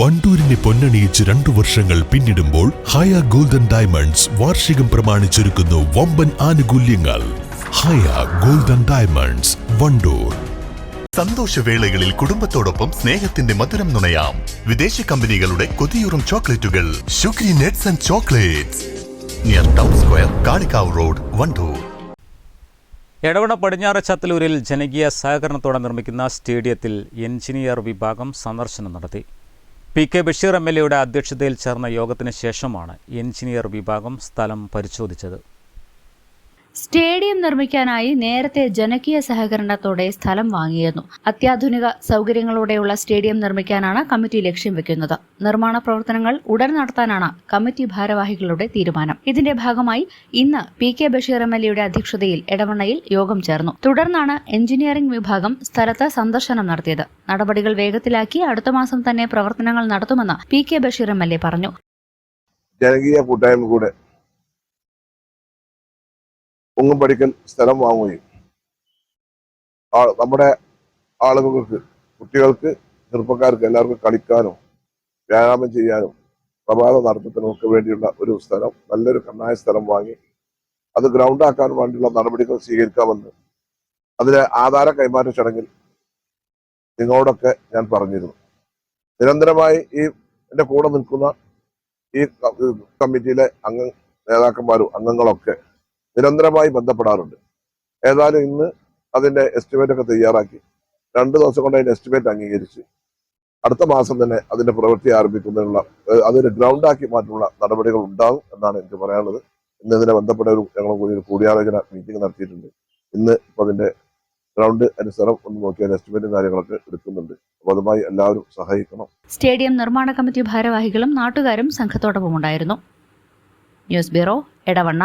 വണ്ടൂരിനെ പൊന്നണിയിച്ച് രണ്ടു വർഷങ്ങൾ പിന്നിടുമ്പോൾ ഹയ ഗോൾഡൻ ഡയമണ്ട്സ് വാർഷികം പ്രമാണിച്ചൊരുക്കുന്നു വമ്പൻ ആനുകൂല്യങ്ങൾ. Haya golden diamonds Wandoor. സന്തോഷവേളകളിൽ കുടുംബത്തോടൊപ്പം സ്നേഹത്തിന്റെ മധുരം നുണയാം. വിദേശ കമ്പനികളുടെ കൊതിയൂറും ചോക്ലേറ്റുകൾ. Sugary nuts and chocolates. Near town square Kalikavu road Wandoor. Edavanna പടിഞ്ഞാറ് ചത്തലൂരിൽ ജനകീയ സഹകരണത്തോടെ നിർമ്മിക്കുന്ന സ്റ്റേഡിയത്തിൽ എഞ്ചിനീയർ വിഭാഗം സന്ദർശനം നടത്തി. P K Basheer M L എയുടെ അധ്യക്ഷതയിൽ ചേർന്ന യോഗത്തിന് ശേഷമാണ് എഞ്ചിനീയർ വിഭാഗം സ്ഥലം പരിശോധിച്ചത് സ്റ്റേഡിയം നിർമ്മിക്കാനായി നേരത്തെ ജനകീയ സഹകരണത്തോടെ സ്ഥലം വാങ്ങിയിരുന്നു. അത്യാധുനിക സൗകര്യങ്ങളോടെയുള്ള സ്റ്റേഡിയം നിർമ്മിക്കാനാണ് കമ്മിറ്റി ലക്ഷ്യം വെക്കുന്നത്. നിർമ്മാണ പ്രവർത്തനങ്ങൾ ഉടൻ നടത്താനാണ് കമ്മിറ്റി ഭാരവാഹികളുടെ തീരുമാനം. ഇതിന്റെ ഭാഗമായി ഇന്ന് P K Basheer M L എയുടെ അധ്യക്ഷതയിൽ എടവണ്ണയിൽ യോഗം ചേർന്നു. തുടർന്നാണ് എഞ്ചിനീയറിംഗ് വിഭാഗം സ്ഥലത്ത് സന്ദർശനം നടത്തിയത്. നടപടികൾ വേഗത്തിലാക്കി അടുത്ത മാസം തന്നെ പ്രവർത്തനങ്ങൾ നടത്തുമെന്ന് P K Basheer M L A പറഞ്ഞു. ജനകീയ കൂട്ടായ്മ കൂടെ ഒങ്ങും പഠിക്കൽ സ്ഥലം വാങ്ങുകയും. നമ്മുടെ ആളുകൾക്ക് കുട്ടികൾക്ക് ചെറുപ്പക്കാർക്ക് എല്ലാവർക്കും കളിക്കാനും വ്യായാമം ചെയ്യാനും പ്രഭാത നടത്തത്തിനും ഒക്കെ വേണ്ടിയുള്ള ഒരു സ്ഥലം നല്ലൊരു കണ്ണായ സ്ഥലം വാങ്ങി അത് ഗ്രൗണ്ട് ആക്കാൻ വേണ്ടിയുള്ള നടപടികൾ സ്വീകരിക്കാമെന്ന് അതിലെ ആധാര കൈമാറ്റ ചടങ്ങിൽ നിങ്ങളോടൊക്കെ ഞാൻ പറഞ്ഞിരുന്നു. നിരന്തരമായി ഈ എന്റെ കൂടെ നിൽക്കുന്ന ഈ കമ്മിറ്റിയിലെ അംഗ നേതാക്കന്മാരും അംഗങ്ങളൊക്കെ നിരന്തരമായി ബന്ധപ്പെടാറുണ്ട്. ഏതായാലും ഇന്ന് അതിന്റെ എസ്റ്റിമേറ്റ് ഒക്കെ തയ്യാറാക്കി. രണ്ട് ദിവസം കൊണ്ട് അതിന്റെ എസ്റ്റിമേറ്റ് അംഗീകരിച്ച് അടുത്ത മാസം തന്നെ അതിന്റെ പ്രവൃത്തി ആരംഭിക്കുന്നതിനുള്ള അതൊരു ഗ്രൗണ്ടാക്കി മാറ്റുള്ള നടപടികൾ ഉണ്ടാകും എന്നാണ് എനിക്ക് പറയാനുള്ളത്. ഇന്ന് ഇതിനെ ബന്ധപ്പെട്ട ഒരു ഞങ്ങൾ കൂടി ഒരു കൂടിയാലോചന മീറ്റിംഗ് നടത്തിയിട്ടുണ്ട്. ഇന്ന് ഇപ്പോൾ അതിന്റെ ഗ്രൗണ്ട് അനുസരണം ഒന്ന് നോക്കി എസ്റ്റിമേറ്റ് എസ്റ്റിമേറ്റും കാര്യങ്ങളൊക്കെ എടുക്കുന്നുണ്ട്. അപ്പോൾ അതുമായി എല്ലാവരും സഹായിക്കണം സ്റ്റേഡിയം നിർമ്മാണ കമ്മിറ്റി ഭാരവാഹികളും നാട്ടുകാരും സംഘത്തോടൊപ്പം ഉണ്ടായിരുന്നു. News bureau Edavanna.